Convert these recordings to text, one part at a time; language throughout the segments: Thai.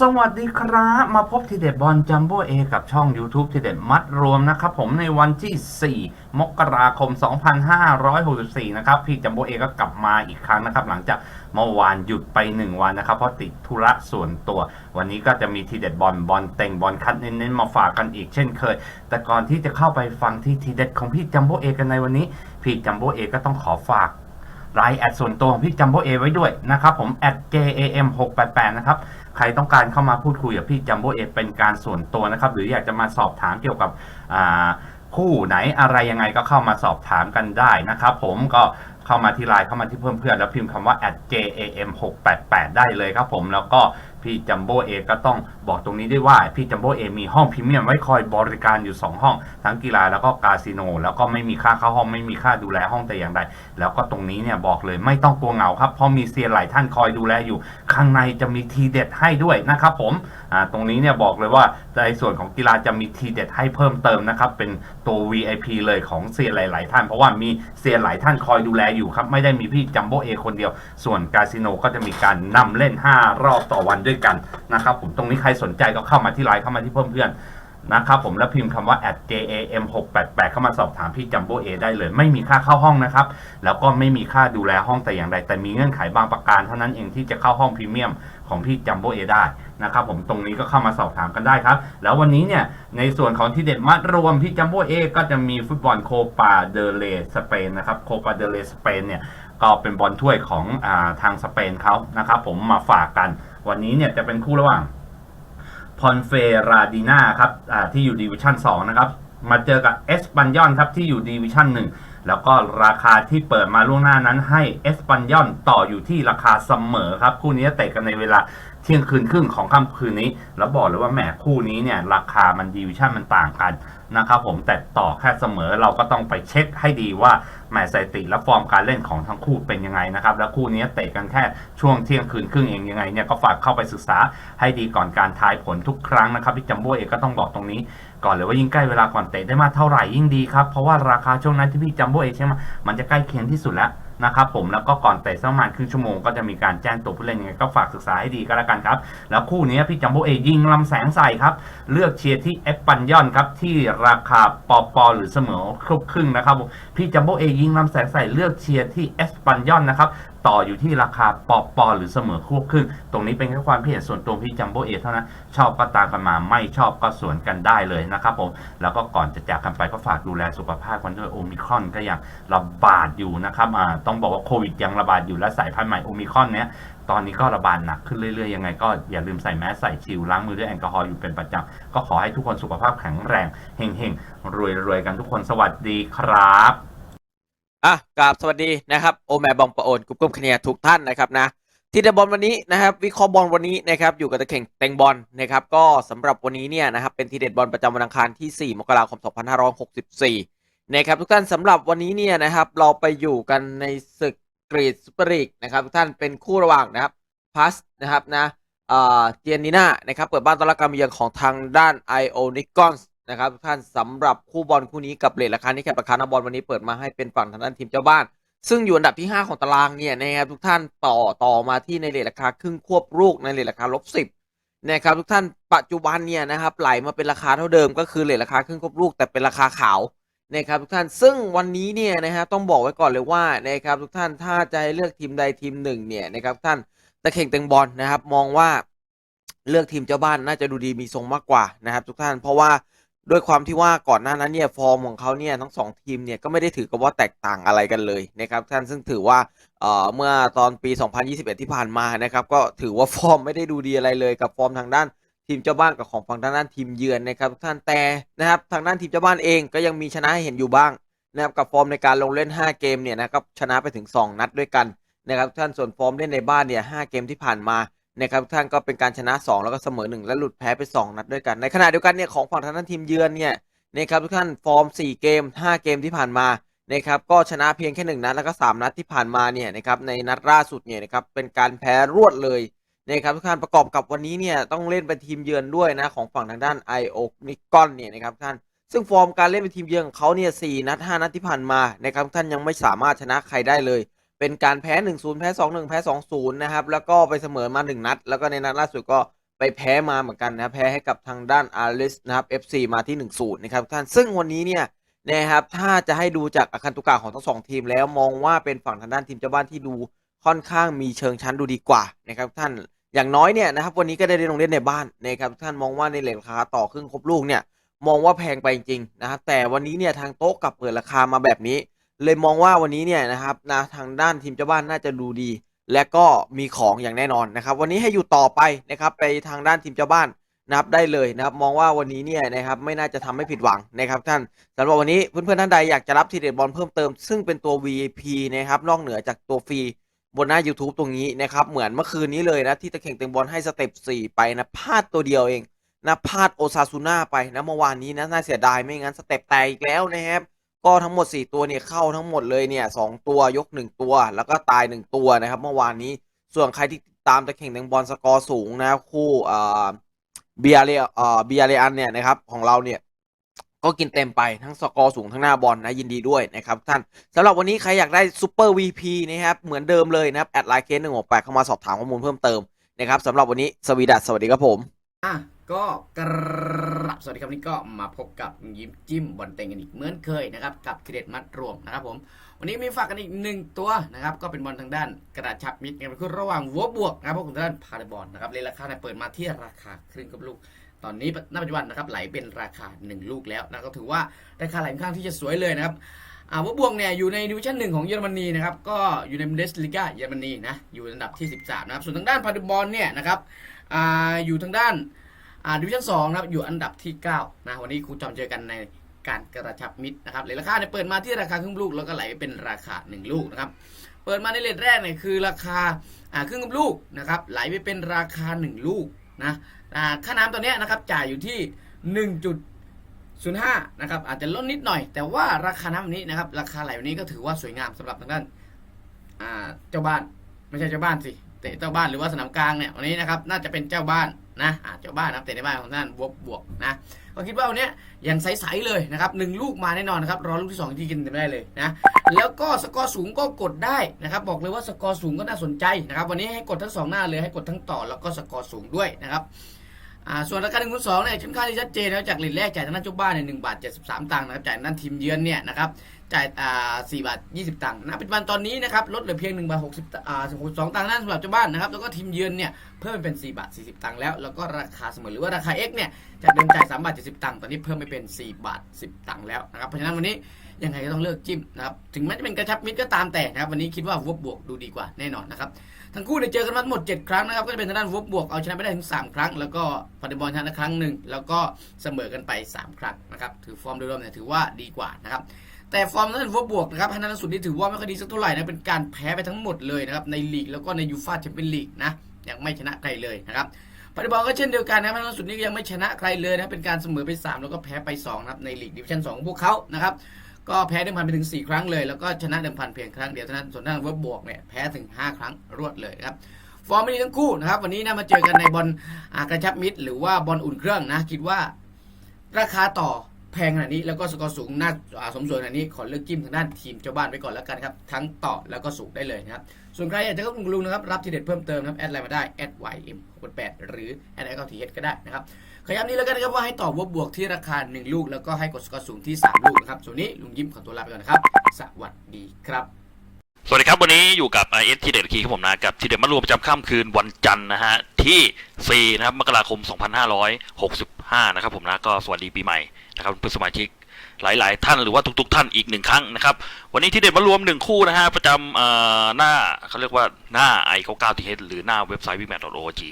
สวัสดีครับ มาพบทีเด็ดบอลจัมโบ้เอกับช่อง YouTube ทีเด็ดมัดรวมนะครับผมในวันที่ 4 มกราคม 2564 นะครับ พี่จัมโบ้เอก็กลับมาอีกครั้งนะครับ หลังจากเมื่อวานหยุดไป 1 วันนะครับ เพราะติดธุระส่วนตัว วันนี้ก็จะมีทีเด็ดบอลบอลเต็งบอลคัดเน้นๆมาฝากกันอีกเช่นเคย แต่ก่อนที่จะเข้าไปฟังที่ทีเด็ดของพี่จัมโบ้เอกันในวันนี้ พี่จัมโบ้เอก็ต้องขอฝาก ไลน์แอดส่วนตัวของพี่จัมโบ้เอไว้ด้วยนะครับผม @jam 6 8 8นะครับ ใครต้องการเข้ามาพูดคุยกับพี่จัมโบ้เอเป็นการส่วนตัวนะครับ หรืออยากจะมาสอบถามเกี่ยวกับคู่ไหนอะไรยังไงก็เข้ามาสอบถามกันได้นะครับผมก็เข้ามาที่ไลน์เข้ามาที่เพื่อนเพื่อนๆแล้วพิมพ์คำว่า @jam 6 8 8ได้เลยครับผมแล้วก็ พี่จัมโบ้เอก็ต้องบอกตรงนี้ด้วยว่า พี่จัมโบ้เอมีห้องพรีเมียมไว้คอยบริการอยู่ 2 ห้อง ทั้งกีฬาแล้วก็คาสิโน แล้วก็ไม่มีค่าเข้าห้องไม่มีค่าดูแลห้องแต่อย่างใดแล้วก็ตรงนี้เนี่ยบอกเลยไม่ต้องกลัวเหงาครับเพราะมีเซียนหลายท่านคอยดูแลอยู่ ข้างในจะมีทีเด็ดให้ด้วยนะครับผมอ่าตรงนี้เนี่ยบอกเลยว่าในส่วนของกีฬาจะมีทีเด็ดให้เพิ่มเติมนะครับเป็นตัว VIP เลยของเซียนหลาย ๆ ท่าน เพราะว่ามีเซียนหลายท่านคอยดูแลอยู่ครับไม่ได้มีพี่จัมโบ้เอคนเดียว ส่วนคาสิโนก็จะมีการนำเล่น 5 รอบต่อวันด้วยกันนะครับผมตรงนี้ใครสนใจก็เข้ามาที่ไลน์เข้ามาที่เพิ่มเพื่อนนะครับผมแล้วพิมพ์คำว่า @jam 6 8 8เข้ามาสอบถามพี่จัมโบ้เอได้เลย ไม่มีค่าเข้าห้องนะครับ แล้วก็ไม่มีค่าดูแลห้องแต่อย่างใด แต่มีเงื่อนไขบางประการเท่านั้นเองที่จะเข้าห้องพรีเมียมของพี่จัมโบ้เอได้นะครับผมตรงนี้ก็เข้ามาสอบถามกันได้ครับ แล้ววันนี้เนี่ยในส่วนของที่เด็ดมัดรวมพี่จัมโบ้เอก็จะมีฟุตบอลโคปาเดเลสเปนนะครับโคปาเดเลสเปนเนี่ยก็เป็นบอลถ้วยของอทางสเปนเขานะครับผมมาฝากกัน วันนี้เนี่ยจะเป็นคู่ระหว่างพอนเฟราดีนาครับที่อยู่ดิวิชั่น2นะครับมาเจอกับเอสปันยอนครับที่อยู่ดิวิชั่น1 แล้วก็ราคาที่เปิดมาล่วงหน้านั้นให้เอสปันยอนต่ออยู่ที่ราคาเสมอครับ คู่นี้เตะกันในเวลาเที่ยงคืนครึ่งของค่ำคืนนี้ แล้วบอกเลยว่าแหมคู่นี้เนี่ยราคามันดิวิชั่นมันต่างกันนะครับผมแต่ต่อแค่เสมอเราก็ต้องไปเช็คให้ดีว่าแหมสถิติและฟอร์มการเล่นของทั้งคู่เป็นยังไงนะครับแล้วคู่นี้เตะกันแค่ช่วงเที่ยงคืนครึ่งเองยังไงเนี่ยก็ฝากเข้าไปศึกษาให้ดีก่อนการทายผลทุกครั้งนะครับพี่จัมโบ้เองก็ต้องบอกตรงนี้ ก่อนเลยว่ายิ่งใกล้เวลาก่อนเตะได้มากเท่าไหร่ยิ่งดีครับ เพราะว่าราคาช่วงนั้นที่พี่จัมโบ้เอเชียมันจะใกล้เคียงที่สุดแล้ว นะครับผมแล้วก็ก่อนเตะสักประมาณครึ่งชั่วโมงก็จะมีการแจ้งตัวผู้เล่นยังไงก็ฝากศึกษาให้ดีก็แล้วกันครับ แล้วคู่นี้พี่จัมโบ้เอยิงลำแสงใส่ครับ เลือกเชียร์ที่เอฟปันยอนครับ ที่ราคาปอปอหรือเสมอครบครึ่งนะครับผมพี่จัมโบ้เอยิงลำแสงใส่เลือกเชียร์ที่เอสปันยอนนะครับต่ออยู่ที่ราคาปอปอหรือเสมอควบครึ่ง ตรงนี้เป็นแค่ความคิเห็นส่วนตัวพี่จัมโบ้เอเท่านั้น ชอบก็ตามกันมา ไม่ชอบก็สวนกันได้เลยนะครับผม แล้วก็ก่อนจะจากกันไปก็ฝากดูแลสุขภาพกันด้วยโอมิครอนก็ยังระบาดอยู่นะครับ อ่า ต้องบอกว่าโควิดยังระบาดอยู่และสายพันธุ์ใหม่โอมิคอนเนี้ยตอนนี้ก็ระบาดหนักขึ้นเรื่อยๆยังไงก็อย่าลืมใส่แมสใส่ชิลล้างมือด้วยแอลกอฮอล์อยู่เป็นประจำก็ขอให้ทุกคนสุขภาพแข็งแรงเฮงๆรวยๆกันทุกคนสวัสดีครับอะกราบสวัสดีนะครับโอแมบองปะโอนกรุ๊ปกรุ๊ปคะแนนทุกท่านนะครับนะทีเดบอลวันนี้นะครับวิเคราะห์บอลวันนี้นะครับอยู่กับตะเข่งเต็งบอลนะครับก็สำหรับวันนี้เนี่ยนะครับเป็นทีเด็ดบอลประจำวันอังคารที่ 4 มกราคม 2564 นะครับทุกท่านสำหรับวันนี้เนี่ยนะครับ เราไปอยู่กันในศึกกรีดซูเปอร์ลีกนะครับทุกท่านเป็นคู่ระหว่างนะครับพัสนะครับนะเอ่อเจียนิน่านะครับเปิดบ้านต้อนรับการมาเยือนของทางด้านไอโอนิกอนนะครับทุกท่านสำหรับคู่บอลคู่นี้กับเลทราคานี้แคปราคาหน้าบอลวันนี้เปิดมาให้เป็นฝั่งทางด้านทีมเจ้าบ้าน ซึ่งอยู่อันดับที่ 5 ของตารางเนี่ยนะครับทุกท่านต่อต่อมาที่ในเลทราคาครึ่งควบลูกในเลทราคาลบสิบนะครับทุกท่านปัจจุบันเนี่ยนะครับไหลมาเป็นราคาเท่าเดิมก็คือเลทราคาครึ่งควบลูกแต่เป็นราคาขาว นะครับทุกท่านซึ่งวันนี้เนี่ยนะฮะต้องบอกไว้ก่อนเลยว่านะครับทุกท่านถ้าจะให้เลือกทีมใดทีมหนึ่งเนี่ยนะครับท่านตะเข่งเต็งบอลนะครับมองว่าเลือกทีมเจ้าบ้านน่าจะดูดีมีทรงมากกว่านะครับ ทุกท่านเพราะว่าด้วยความที่ว่าก่อนหน้านั้นเนี่ยฟอร์มของเขาเนี่ยทั้งสองทีมเนี่ยก็ไม่ได้ถือกับว่าแตกต่างอะไรกันเลยนะครับท่านซึ่งถือว่าเอ่อเมื่อตอนปี 2021 ที่ผ่านมานะครับก็ถือว่าฟอร์มไม่ได้ดูดีอะไรเลยกับฟอร์มทางด้าน ทีมเจ้าบ้านกับของฝั่งทางด้านทีมเยือนนะครับทุกท่านแต่นะครับทางด้านทีมเจ้าบ้านเองก็ยังมีชนะให้เห็นอยู่บ้างนะครับกับฟอร์มในการลงเล่น 5 เกมเนี่ยนะครับชนะไปถึง 2 นัดด้วยกันนะครับทุกท่านส่วนฟอร์มเล่นในบ้านเนี่ย5เกมที่ผ่านมานะครับทุกท่านก็เป็นการชนะ 2 แล้วก็เสมอ 1 และหลุดแพ้ไป 2 นัดด้วยกัน ในขณะเดียวกันเนี่ยของฝั่งทางด้านทีมเยือนเนี่ยนะครับทุกท่านฟอร์ม 4 เกม 5 เกมที่ผ่านมานะครับก็ชนะเพียงแค่ 1 นัดแล้วก็ 3 นัดที่ผ่านมาเนี่ยนะครับในนัดล่าสุดเนี่ยนะครับเป็นการแพ้รวดเลย นะครับทุกท่านประกอบกับวันนี้เนี่ยต้องเล่นเป็นทีมเยือนด้วยนะของฝั่งทางด้านไอโอนิกอนเนี่ยนะครับท่านซึ่งฟอร์มการเล่นเป็นทีมเยือนของเขาเนี่ยสนัด 5 นัดที่ผ่านมานะครับท่านยังไม่สามารถชนะใครได้เลย เป็นการแพ้ 1-0 แพ้ 2-1 แพ้ 2-0 นะครับแล้วก็ไปเสมอมา 1 นัด แล้วก็ในนัดล่าสุดก็ไปแพ้มาเหมือนกันนะแพ้ให้กับทางด้านอาริสนะครับ FC มาที่1นศูนย์นะครับท่านซึ่งวันนี้เนี่ยนะครับถ้าจะให้ดูจากอาคันตุกะของทั้งสองทีมแล้วมองว่าเป็นฝั่งทางด้านทีมเจ้าบ้านที่ดูค่อนข้างมีเชิงชั้นดูดีกว่านะครับท่าน อย่างน้อยเนี่ยนะครับวันนี้ก็ได้ลงเล่นในบ้านนะครับท่านมองว่าในเลทราคาต่อครึ่งครบลูกเนี่ยมองว่าแพงไปจริงๆนะครับแต่วันนี้เนี่ยทางโต๊ะกลับเปิดราคามาแบบนี้ เลยมองว่าวันนี้เนี่ยนะครับนะทางด้านทีมเจ้าบ้านน่าจะดูดี และก็มีของอย่างแน่นอนนะครับ วันนี้ให้อยู่ต่อไปนะครับไปทางด้านทีมเจ้าบ้านนะครับได้เลยนะครับมองว่าวันนี้เนี่ยนะครับไม่น่าจะทำให้ผิดหวังนะครับท่านสำหรับวันนี้เพื่อนๆท่านใดอยากจะรับทีเด็ดบอลเพิ่มเติม ซึ่งเป็นตัว VIP นะครับนอกเหนือจากตัวฟรี บนหน้า YouTube ตรงนี้นะครับเหมือนเมื่อคืนนี้เลยนะที่ตะเข่งเต็งบอลให้สเต็ป4ไปนะพลาดตัวเดียวเองนะพลาดโอซาซูน่าไปนะเมื่อวานนี้นะน่าเสียดายไม่งั้นสเต็ปแตกอีกแล้วนะครับก็ทั้งหมด 4 ตัวเนี่ยเข้าทั้งหมดเลยเนี่ยสตัวยก 1 ตัว แล้วก็ตาย 1 ตัวนะครับเมื่อวานนี้ส่วนใครที่ติดตามตะเข่งแดงบอลสกอร์สูงนะครูเบียเรอเบียเรอันเนี่ยนะครับของเราเนี่ย ก็กินเต็มไปทั้งสกอร์สูงทั้งหน้าบอลนะยินดีด้วยนะครับท่านสำหรับวันนี้ใครอยากได้ซูเปอร์วีพีนะครับเหมือนเดิมเลยนะครับแอดไลน์เคสหนึ่งหกแปดเข้ามาสอบถามข้อมูลเพิ่มเติมนะครับสำหรับวันนี้สวีดัสสวัสดีครับผมอะก็กรับสวัสดีครับนนี้ก็มาพบกับยิ้มจิ้มบอลเต็งกันอีกเหมือนเคยนะครับกับทีเด็ดมัดรวมนะครับผมวันนี้มีฝากกันอีกหนึ่งตัวนะครับก็เป็นบอลทางด้านกระดาษชับมิดกันเป็นคู่ระหว่างวัวบวกนะครับพวกคุณทางด้านพาราบอลนะครับเลยราคาเนี่ยเปิดมาที่ราคาครึ่งกับลูก ตอนนี้ณปัจจุบันนะครับไหลเป็นราคา 1 ลูกแล้วนะก็ถือว่าราคาไหลค่อนข้างที่จะสวยเลยนะครับอ่าวัวบวกเนี่ยอยู่ในดิวิชั่นหนึ่งของเยอรมนีนะครับก็อยู่ในเดสลิก้าเยอรมนีนะอยู่อันดับที่ 13นะครับส่วนทางด้านพาราบอลเนี่ยนะครับอ่าอยู่ทางด้านอ่าดิวิชั่นสองนะครับอยู่อันดับที่9นะวันนี้ครูจอมเจอกันในการกระชับมิตรนะครับเลยราคาเนี่ยเปิดมาที่ราคาครึ่งลูกแล้วก็ไหลไปเป็นราคา 1 ลูกนะครับเปิดมาในเลทแรกเนี่ยคือราคาอ่าครึ่งลูกนะครับไหลไปเป็นราคา 1 ลูกนะ ค่าน้ำตัวนี้นะครับจ่ายอยู่ที่ 1.05นะครับอาจจะลดนิดหน่อย แต่ว่าราคาน้ำนนี้นะครับราคาไหลวันนี้ก็ถือว่าสวยงามสำหรับทางด้านเจ้าบ้านไม่ใช่เจ้าบ้านสิแต่เจ้าบ้านหรือว่าสนามกลางเนี่ยวันนี้นะครับน่าจะเป็นเจ้าบ้านนะเจ้าบ้านนะเตะในบ้านของท่านบวกบวกนะก็คิดว่าวันนี้ยยังใสๆเลยนะครับหนึ่งลูกมาแน่นอนนะครับรอลูกที่สองที่กินไม่ได้เลยนะแล้วก็สกอร์สูงก็กดได้นะครับบอกเลยว่าสกอร์สูงก็น่าสนใจนะครับวันนี้ให้กดทั้งสองหน้าเลยให้กดทั้งต่อแล้วก็สกอร์สูงด้วยนะครับ อ่าส่วนราคาหนึ่งคูณสองเนี่ยค่อนข้างที่ชัดเจนแล้วจากหลีดแรกจ่ายทางด้านเจ้าบ้านเนี่ยหนึ่งบาทเจ็ดสิบสามตังค์นะครับจ่ายทางด้านทีมเยือนเนี่ยนะครับจ่ายอ่าสี่บาทยี่สิบตังค์นะปัจจุบันตอนนี้นะครับลดเหลือเพียงหนึ่งบาทหกสิบอ่าสองตังค์นั่นสำหรับเจ้าบ้านนะครับแล้วก็ทีมเยือนเนี่ยเพิ่มเป็น4บาท40ตังค์แล้วแล้วก็ราคาเสมอหรือว่าราคา X เนี่ยจากเดิมจ่าย3บาท70ตังค์ตอนนี้เพิ่มไปเป็น4บาท10ตังค์แล้วนะครับเพราะฉะนั้นวันนี้ยังไงก็ต้องเลิกจิ้มนะครับถึงแม้จะเป็นกระชับมิตรก็ตามแต่นะครับวันนี้คิดว่าวบบวกดูดีกว่าแน่นอนนะครับทั้งคู่เนี่ยเจอกันมาทั้งหมด 7 ครั้งนะครับก็จะเป็นทางด้านวบบวกเอาชนะไปได้ถึง 3 ครั้ง แล้วก็พันธบอลชนะครั้งหนึ่งแล้วก็เสมอกันไป 3 ครั้งนะครับถือฟอร์มโดยรวมเนี่ยถือว่าดีกว่านะครับ แต่ฟอร์มนั้นวับบวกนะครับพันนันสุดนี่ถือว่าไม่ค่อยดีสักเท่าไหร่นะเป็นการแพ้ไปทั้งหมดเลยนะครับในลีกแล้วก็ในยูฟ่าแชมเปี้ยนลีกนะยังไม่ชนะใครเลยนะครับปัจจุบันก็เช่นเดียวกันนะครับล่าสุดนี้ก็ยังไม่ชนะใครเลยนะเป็นการเสมอไป 3 แล้วก็แพ้ไป2นะครับในลีกดิวิชั่น2ของพวกเขานะครับก็แพ้เดิมพันไปถึง 4 ครั้งเลยแล้วก็ชนะเดิมพันเพียงครั้งเดียวเท่านั้นส่วนทางเวิร์บบวกเนี่ยแพ้ถึง 5 ครั้งรวดเลยครับฟอร์มไม่ดีทั้งคู่นะครับวันนี้นะมาเจอกันในบอลอากระชับมิตรหรือว่าบอลอุ่นเครื่องนะคิดว่าราคาต่อ แพงขนาดนี้แล้วก็สกอร์สูงน่าสมส่วนขนาดนี้ขอเลือกจิ้มทางด้านทีมเจ้าบ้านไปก่อนแล้วกันครับทั้งต่อแล้วก็สูงได้เลยนะครับส่วนใครอยากจะเข้ากลุ่มลุงนะครับรับทีเด็ดเพิ่มเติมครับแอดไลน์มาได้แอด ym 6 8หรือแอดไอทีเก็ได้นะครับขย้ำนี้แล้วกันนะครับว่าให้ต่อบวกบวกที่ราคา 1 ลูก แล้วก็ให้กดสกอร์สูงที่ 3 ลูกนะครับส่วนนี้ลุงยิ้มขอตัวลาไปก่อนนะครับสวัสดีครับสวัสดีครับ วันนี้อยู่กับ i อสทีเด็ดคีครับผมนะกับทีเด็ดมารวมประจำค่ำคืนวันจันทร์นะฮะที่4นะครับมกราคม 25 นะครับผมนะก็สวัสดีปีใหม่นะครับเพื่อนสมาชิกหลาย ๆ ท่านหรือว่าทุก ๆ ท่านอีกหนึ่งครั้งนะครับวันนี้ที่เด็ดมารวมหนึ่งคู่นะฮะประจำหน้าเขาเรียกว่าหน้า i 9 9 t h หรือหน้าเว็บไซต์ w i m a t o g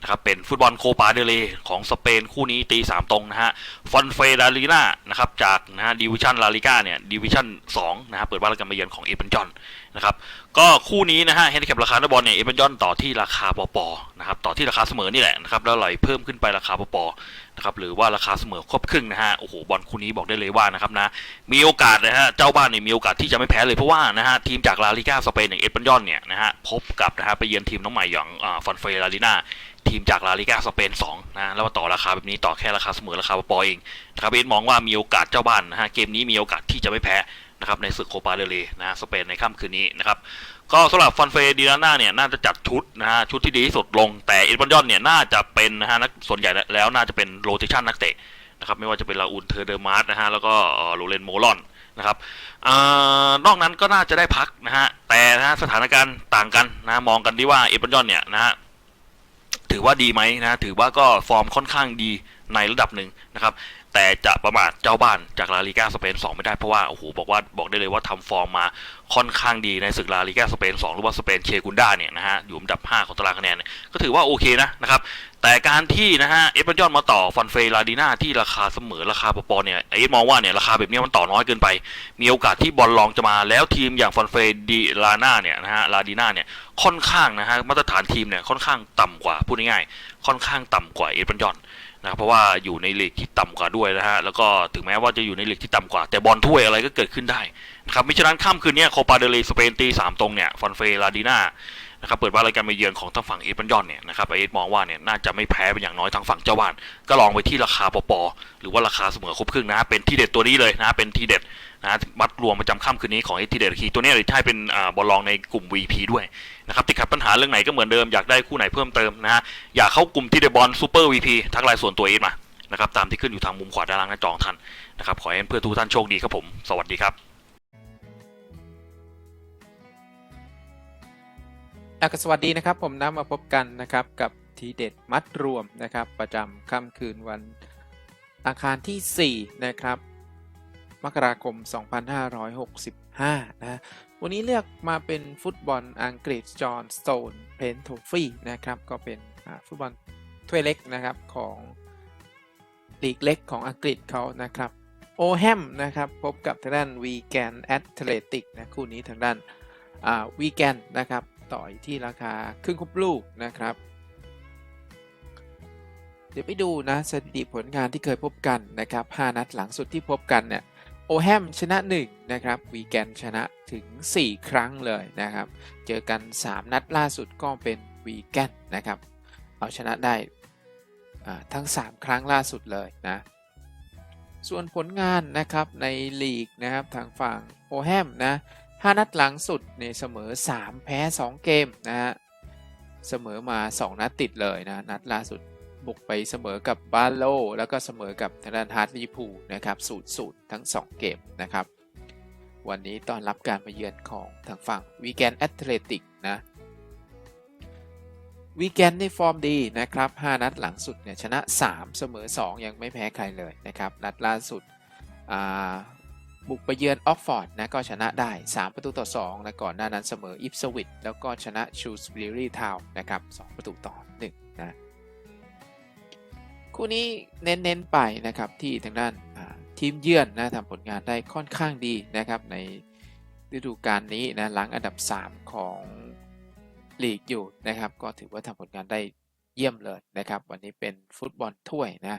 นะครับเป็นฟุตบอลโคปาเดเลของสเปนคู่นี้ตีสามตรงนะฮะฟอนเฟดาลีนานะครับจากนะฮะดิวิชันลาลิก้าเนี่ยดิวิชันสองนะฮะเปิดบ้านแล้วกันมาเยือนของเอเปนจอนนะครับก็คู่นี้นะฮะเฮนดิแคปราคาบอลเนี่ยเอเปนจอนต่อที่ราคาปอปอนะครับต่อที่ราคาเสมอนี่แหละนะครับแล้วไหลเพิ่มขึ้นไปราคาปอปอนะครับหรือว่าราคาเสมอครบครึ่งนะฮะโอ้โหบอลคู่นี้บอกได้เลยว่านะครับนะมีโอกาสนะฮะเจ้าบ้านเนี่ยมีโอกาสที่จะไม่แพ้เลยเพราะว่านะฮะทีมจากลาลิก้าสเปนอย่างเอเปนจอนเนี่ยนะฮะพบกับนะฮะไปเยือนทีมน้องใหม่อย่างฟอนเฟลาลินา ทีมจากลาลิกาสเปน2นะแล้วมาต่อราคาแบบนี้ต่อแค่ราคาเสมอราคาปอเองนะครับเอ็นมองว่ามีโอกาสเจ้าบ้านนะฮะเกมนี้มีโอกาสที่จะไม่แพ้นะครับในศึกโคปาเดเลนะฮะสเปนในค่ำคืนนี้นะครับก็สำหรับฟันเฟดีลาน่าเนี่ยน่าจะจัดชุดนะฮะชุดที่ดีที่สุดลง แต่เอ็ดวันยอนเนี่ยน่าจะเป็นนะฮะนักส่วนใหญ่แล้วน่าจะเป็นโรเตชันนักเตะนะครับไม่ว่าจะเป็นลาอุนเทอร์เดอร์มาร์นะฮะแล้วก็โรเลนโมลอนนะครับอานอกนั้นก็น่าจะได้พักนะฮะแต่นะฮะสถานการณ์ต่างกันนะมองกันดีว่าเอ็ดวันยอนเนี่ยนะฮะ ถือว่าดีไหมนะถือว่าก็ฟอร์มค่อนข้างดีในระดับหนึ่งนะครับ แต่จะประมาทเจ้าบ้านจากลาลิก้าสเปน2ไม่ได้เพราะว่าโอ้โหบอกว่าบอกได้เลยว่าทำฟอร์มมาค่อนข้างดีในศึกลาลิก้าสเปน2หรือว่าสเปนเชกุนด้าเนี่ยนะฮะอยู่อันดับ 5 ของตารางคะแนนก็ถือว่าโอเคนะนะครับแต่การที่นะฮะเอฟเปยอนมาต่อฟันเฟลาดีนาที่ราคาเสมอราคาปอๆเนี่ยไอ้มองว่าเนี่ยราคาแบบนี้มันต่อน้อยเกินไป มีโอกาสที่บอลลองจะมาแล้วทีมอย่างฟันเฟดีลาน่าเนี่ยนะฮะลาดีนาเนี่ยค่อนข้างนะฮะมาตรฐานทีมเนี่ยค่อนข้างต่ำกว่าพูดง่ายๆค่อนข้างต่ำกว่าเอฟเปยอน นะครับเพราะว่าอยู่ในลีกที่ต่ำกว่าด้วยนะฮะแล้วก็ถึงแม้ว่าจะอยู่ในลีกที่ต่ำกว่า แต่บอลถ้วยอะไรก็เกิดขึ้นได้นะครับมิฉะนั้นข้ามคืนนี้โคปาเดลีสเปนตีสามตรงเนี่ยฟอนเฟลาดีนา นะครับเปิดบ้านรายการมาเยือนของทางฝั่งเอสปันยอนเนี่ยนะครับเอสมองว่าเนี่ยน่าจะไม่แพ้เป็นอย่างน้อยทางฝั่งเจ้าบ้าน ก็ลองไปที่ราคาปอปอหรือว่าราคาเสมอครบครึ่งนะฮะเป็นที่เด็ดตัวนี้เลยนะฮะเป็นที่เด็ดนะฮะมัดรวมประจำค่ำคืนนี้ของเอสทีเด็ดคีตัวนี้เลยใช่เป็นอ่าบอลลองในกลุ่ม VP ด้วยนะครับติดขัดปัญหาเรื่องไหนก็เหมือนเดิมอยากได้คู่ไหนเพิ่มเติมนะฮะอยากเข้ากลุ่มที่เดบอลซูเปอร์ VP ทักไลน์ส่วนตัวเอสมานะครับตามที่ขึ้นอยู่ทางมุมขวาด้านล่างหน้าจอของท่านนะครับขอให้เพื่อนทุกท่านโชคดีครับผม สวัสดีครับ อะก็สวัสดีนะครับ ผมนะมาพบกันนะครับ กับทีเด็ดมัดรวมนะครับ ประจำค่ำคืนวันอังคารที่ 4 นะครับ มกราคม 2565 นะ วันนี้เลือกมาเป็นฟุตบอลอังกฤษจอห์นสโตนเพนโทฟี่นะครับ ก็เป็นฟุตบอลถ้วยเล็กนะครับของลีกเล็กของอังกฤษเขานะครับ โอแฮมนะครับ พบกับทางด้านวีแกนแอตเลติกนะ คู่นี้ทางด้านวีแกนนะครับ ต่อยที่ราคาครึ่งคุปลูกนะครับ เดี๋ยวไปดูนะสถิติผลงานที่เคยพบกันนะครับ 5 นัดหลังสุดที่พบกันเนี่ยโอแฮมชนะ 1 นะครับวีแกนชนะถึง 4 ครั้งเลยนะครับ เจอกัน 3 นัดล่าสุดก็เป็นวีแกนนะครับ เอาชนะได้ทั้ง 3 ครั้งล่าสุดเลยนะ ส่วนผลงานนะครับในลีกนะครับทางฝั่งโอแฮมนะ 5 นัดหลังสุดในยเสมอ 3 แพ้ 2 เกมนะฮะเสมอมา 2 นัดติดเลยนะ นัดล่าสุดบุกไปเสมอกับบาโล แล้วก็เสมอกับทางด้านฮาร์ดลิพูนะครับสูตรสูตรทั้ง 2 เกมนะครับ วันนี้ต้อนรับการมาเยือนของทางฝั่งวีแกนแอตเลติกนะวีแกนในฟอร์มดีนะครับ 5 นัดหลังสุดเนี่ยชนะ 3 เสมอ 2 ยังไม่แพ้ใครเลยนะครับ นัดล่าสุดอ่า บุกไปเยือนออกฟอร์ดนะก็ชนะได้ 3 ประตูต่อ2นะก่อนหน้านั้นเสมออิฟสวิตแล้วก็ชนะชูสบิรีทาวนะครับ 2 ประตูต่อ1นะคู่นี้เน้นๆไปนะครับที่ทางด้านทีมเยือนนะทำผลงานได้ค่อนข้างดีนะครับในฤดูกาลนี้นะหลังอันดับ 3 ของลีกอยู่นะครับ ก็ถือว่าทำผลงานได้เยี่ยมเลยนะครับ วันนี้เป็นฟุตบอลถ้วยนะ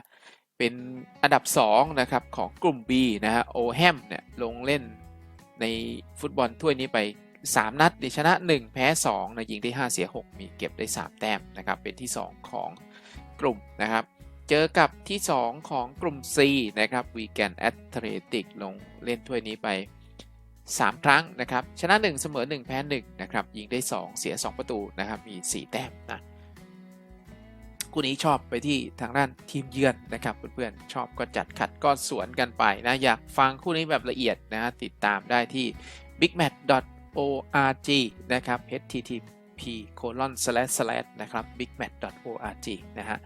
เป็นอันดับ 2 นะครับ ของกลุ่ม B นะฮะโอแฮมเนี่ยลงเล่นในฟุตบอลถ้วยนี้ไป 3 นัดชนะ 1 แพ้ 2 นะยิงได้ 5 เสีย 6 มีเก็บได้ 3 แต้มนะครับ เป็นที่ 2 ของกลุ่มนะครับ เจอกับที่ 2 ของกลุ่ม C นะครับวีแกนแอตเลติกลงเล่นถ้วยนี้ไป 3 ครั้งนะครับ ชนะ 1 เสมอ 1 แพ้ 1 นะครับ ยิงได้ 2 เสีย 2 ประตูนะครับ มี 4 แต้มนะ คู่นี้ชอบไปที่ทางด้านทีมเยือนนะครับเพื่อนๆชอบก็จัดขัดก็สวนกันไปนะอยากฟังคู่นี้แบบละเอียดนะติดตามได้ที่ bigmatch.org นะครับ http colon slash slash นะครับ bigmatch.org นะฮะ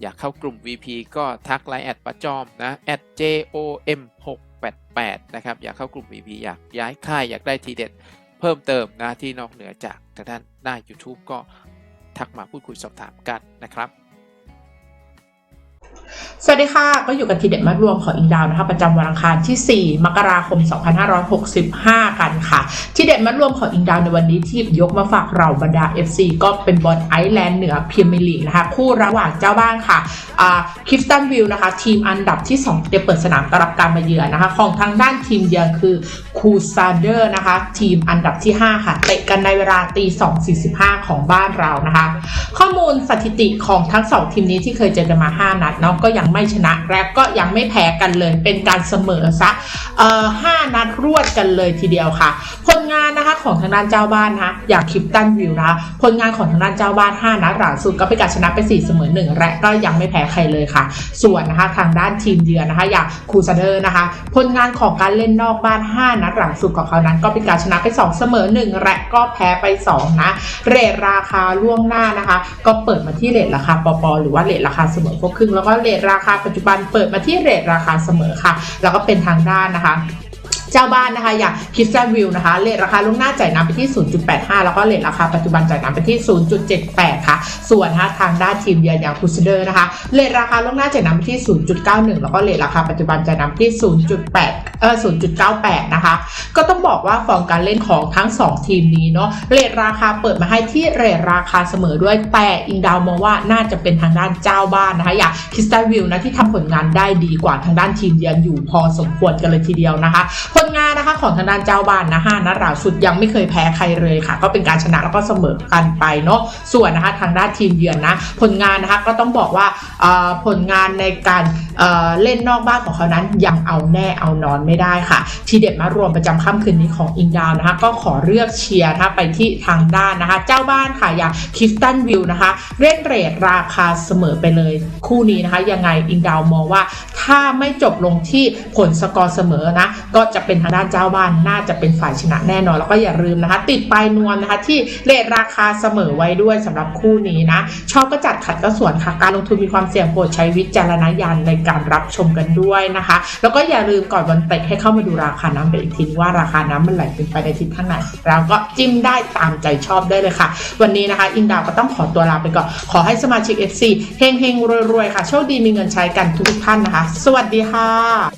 อยากเข้ากลุ่ม VP ก็ทักไลน์แอดประจอมนะ @jom 688นะครับอยากเข้ากลุ่ม VP อยากย้ายค่ายอยากได้ทีเด็ดเพิ่มเติมนะที่นอกเหนือจากทางด้านหน้า YouTube ก็ ทักมาพูดคุยสอบถามกันนะครับ สวัสดีค่ะ ก็อยู่กับทีเด็ดมัดรวมของอิงดาวนะคะ ประจำวันอังคารที่ 4 มกราคม 2565 กันค่ะ ทีเด็ดมัดรวมของอิงดาวในวันนี้ที่ยกมาฝากเราบรรดา FC ก็เป็นบอลไอร์แลนด์เหนือพรีเมียร์ลีกนะคะ คู่ระหว่างเจ้าบ้านค่ะคิฟตันวิลนะคะ ทีมอันดับที่2จะเปิดสนามต้อนรับการมาเยือนนะคะ ของทางด้านทีมเยือนคือคูซาเดอร์นะคะ ทีมอันดับที่ 5 ค่ะเตะกันในเวลาตี2.45 ของบ้านเรานะคะ ข้อมูลสถิติของทั้ง 2 ทีมนี้ที่เคยเจอกันมา 5 นัดเนาะก็ยังไม่ชนะและก็ยังไม่แพ้กันเลย เป็นการเสมอซะเอ่อ5นัดรวดกันเลยทีเดียวค่ะ ผลงานนะคะของทางด้านเจ้าบ้านนะคะอย่างคลิปตันวิวนะคะผลงานของทางด้านเจ้าบ้าน 5 นัดหลังสุดก็เป็นการชนะไป 4 เสมอ 1 และก็ยังไม่แพ้ใครเลยค่ะ ส่วนนะคะทางด้านทีมเยือนนะคะ อย่างคูซาเดอร์นะคะ ผลงานของการเล่นนอกบ้าน 5 นัดหลังสุดของเขานั้น ก็เป็นการชนะไป 2 เสมอ 1 และก็แพ้ไป 2 นะ เรทราคาล่วงหน้านะคะก็เปิดมาที่เรทราคาปปหรือว่าเรทราคาเสมอครบครึ่งแล้วก็เรทราคาปัจจุบันเปิดมาที่เรทราคาเสมอค่ะ แล้วก็เป็นทางด้านนะคะ เจ้าบ้านนะคะอย่างคิสแซนวิวนะคะเลทราคาล่วงหน้าจ่ายน้ำไปที่ 0.85 แล้วก็เลทราคาปัจจุบันจ่ายน้ำไปที่ 0.78 ค่ะ ส่วนทางด้านทีมเยือนอย่างคูซเดอร์นะคะเลทราคาล่วงหน้าจ่ายน้ำไปที่ 0.91 แล้วก็เลทราคาปัจจุบันจ่ายน้ำที่ 0.8 เออ 0.98 นะคะ ก็ต้องบอกว่าฟอร์มการเล่นของทั้ง 2 ทีมนี้เนาะเรทราคาเปิดมาให้ที่เรทราคาเสมอด้วยแต่อิงดาวมองว่าน่าจะเป็นทางด้านเจ้าบ้านนะคะอย่างคิสตันวิวนะที่ทำผลงานได้ดีกว่าทางด้านทีมเยือนอยู่พอสมควรกันเลยทีเดียวนะคะผลลงานนะคะของทางด้านเจ้าบ้านนะฮะนัดล่าสุดยังไม่เคยแพ้ใครเลยค่ะ ก็เป็นการชนะแล้วก็เสมอกันไปเนาะส่วนนะคะทางด้านทีมเยือนนะ ผลงานนะคะก็ต้องบอกว่าผลงานในการ เเล่นนอกบ้านของเขานั้นยังเอาแน่เอานอนไม่ได้ค่ะ ทีเด็ดมารวมประจำค่ำคืนนี้ของอิงดาวนะคะ ก็ขอเลือกเชียร์นะคะไปที่ทางด้านนะคะ เจ้าบ้านค่ะอย่างคิสตันวิวนะคะเล่นเรทราคาเสมอไปเลยคู่นี้นะคะ ยังไงอิงดาวมองว่า ถ้าไม่จบลงที่ผลสกอร์เสมอนะก็จะเป็นทางด้านเจ้าบ้านน่าจะเป็นฝ่ายชนะแน่นอน แล้วก็อย่าลืมนะคะ ติดปลายนวมนะคะ ที่เรทราคาเสมอไว้ด้วยสำหรับคู่นี้นะชอบก็จัดขัดก็ส่วนค่ะการลงทุนมีความเสี่ยงโปรดใช้วิจารณญาณในการรับชมกันด้วยนะคะ แล้วก็อย่าลืมก่อนวันเตะให้เข้ามาดูราคาน้ำไปอีกทีว่าราคาน้ำมันไหลเป็นไปในทิศทางไหนเราก็จิ้มได้ตามใจชอบได้เลยค่ะ วันนี้นะคะ อินดาวก็ต้องขอตัวลาไปก่อน ขอให้สมาชิก FC เฮงเฮงรวยๆค่ะ โชคดีมีเงินใช้กันทุกท่านนะคะ สวัสดีค่ะ